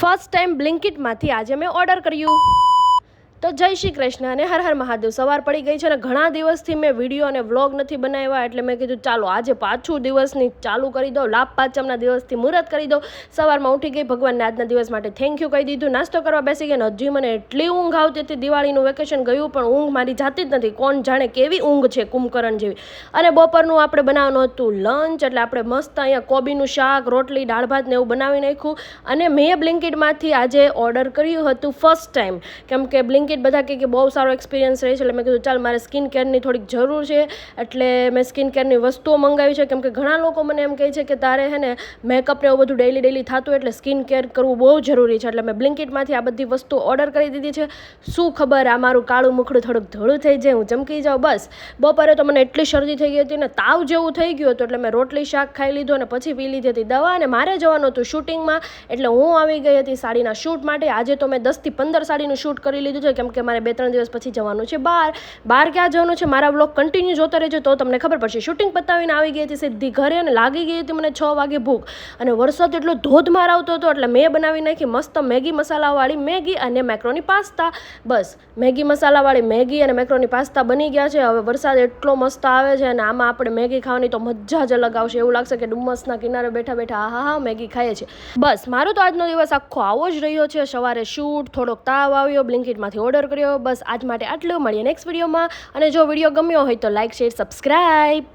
First time બ્લિંકિટમાંથી આજે મેં order કર્યું. તો જય શ્રી કૃષ્ણ અને હર હર મહાદેવ. સવાર પડી ગઈ છે અને ઘણા દિવસથી મેં વીડિયો અને વ્લોગ નથી બનાવ્યા એટલે મેં કીધું, ચાલો, આજે પાછું દિવસની ચાલુ કરી દો લાભ પાંચમના દિવસથી મુહૂર્ત કરી દો સવારમાં ઉઠી ગઈ, ભગવાનને આજના દિવસ માટે થેન્ક યુ કહી દીધું, નાસ્તો કરવા બેસી ગયા હજી મને એટલી ઊંઘ આવતી હતી, દિવાળીનું વેકેશન ગયું, પણ ઊંઘ મારી જાતી જ નથી. કોણ જાણે કેવી ઊંઘ છે કુંભકરણ જેવી. અને બપોરનું આપણે બનાવવાનું હતું લંચ એટલે આપણે મસ્ત અહીંયા કોબીનું શાક, રોટલી, દાળ ભાત ને એવું બનાવી નાખ્યું. અને મેં બ્લિંકિટમાંથી આજે ઓર્ડર કર્યું હતું ફર્સ્ટ ટાઈમ કેમ કે બ્લિંકિટ બધા કહે કે બહુ સારો એક્સપિરિયન્સ રહે છે. એટલે મેં કીધું, ચાલ, મારે સ્કિન કેરની થોડીક જરૂર છે. એટલે મેં સ્કિન કેરની વસ્તુઓ મંગાવી છે. કેમ કે ઘણા લોકો મને એમ કહે છે કે તારે હે ને મેકઅપ ને એવું બધું ડેલી ડેલી થતું એટલે સ્કિન કેર કરવું બહુ જરૂરી છે. એટલે મેં બ્લિન્કિટમાંથી આ બધી વસ્તુ ઓર્ડર કરી દીધી છે. શું ખબર આ મારું કાળું મુખડું થોડુંક ધોળું થઈ જાય, હું ચમકી જાઉં? બસ. બપોરે તો મને એટલી શરદી થઈ ગઈ હતી ને તાવ જેવું થઈ ગયું હતું. એટલે મેં રોટલી, શાક ખાઈ લીધું અને પછી પી લીધી હતી દવા અને મારે જવાનું હતું શૂટિંગમાં એટલે હું આવી ગઈ હતી સાડીના શૂટ માટે. આજે તો મેં દસથી પંદર સાડીનું શૂટ કરી લીધું છે. કેમ કે મારે બે ત્રણ દિવસ પછી જવાનું છે. બહાર બહાર ક્યાં જવાનું છે? મારા બ્લોગ કન્ટિન્યુ જોતો રહેજો તો તમને ખબર પડશે. શૂટિંગ પતાવીને આવી ગઈ હતી, સીધી ઘરે અને લાગી ગઈ હતી મને છ વાગે ભૂખ. અને વરસાદ એટલો ધોધમાર આવતો હતો, એટલે મેં બનાવી નાખી મસ્ત મેગી મસાલાવાળી મેગી અને મેક્રોની પાસ્તા. બસ, મેગી મસાલાવાળી મેગી અને મેક્રોની પાસ્તા બની ગયા છે. હવે વરસાદ એટલો મસ્ત આવે છે અને આમાં આપણે મેગી ખાવાની તો મજા જ અલગ આવશે. એવું લાગશે કે ડુમ્મસના કિનારે બેઠા બેઠા હા હા મેગી ખાઈએ છીએ. બસ, મારો તો આજનો દિવસ આખો આવો જ રહ્યો છે. સવારે શૂટ, થોડોક તાવ આવ્યો, બ્લિંકિટમાંથી ઓર્ડર કર્યો. બસ આજ માટે આટલું. મળીએ નેક્સ્ટ વિડીયોમાં અને જો વીડિયો ગમ્યો હોય તો લાઇક શેર સબસ્ક્રાઈબ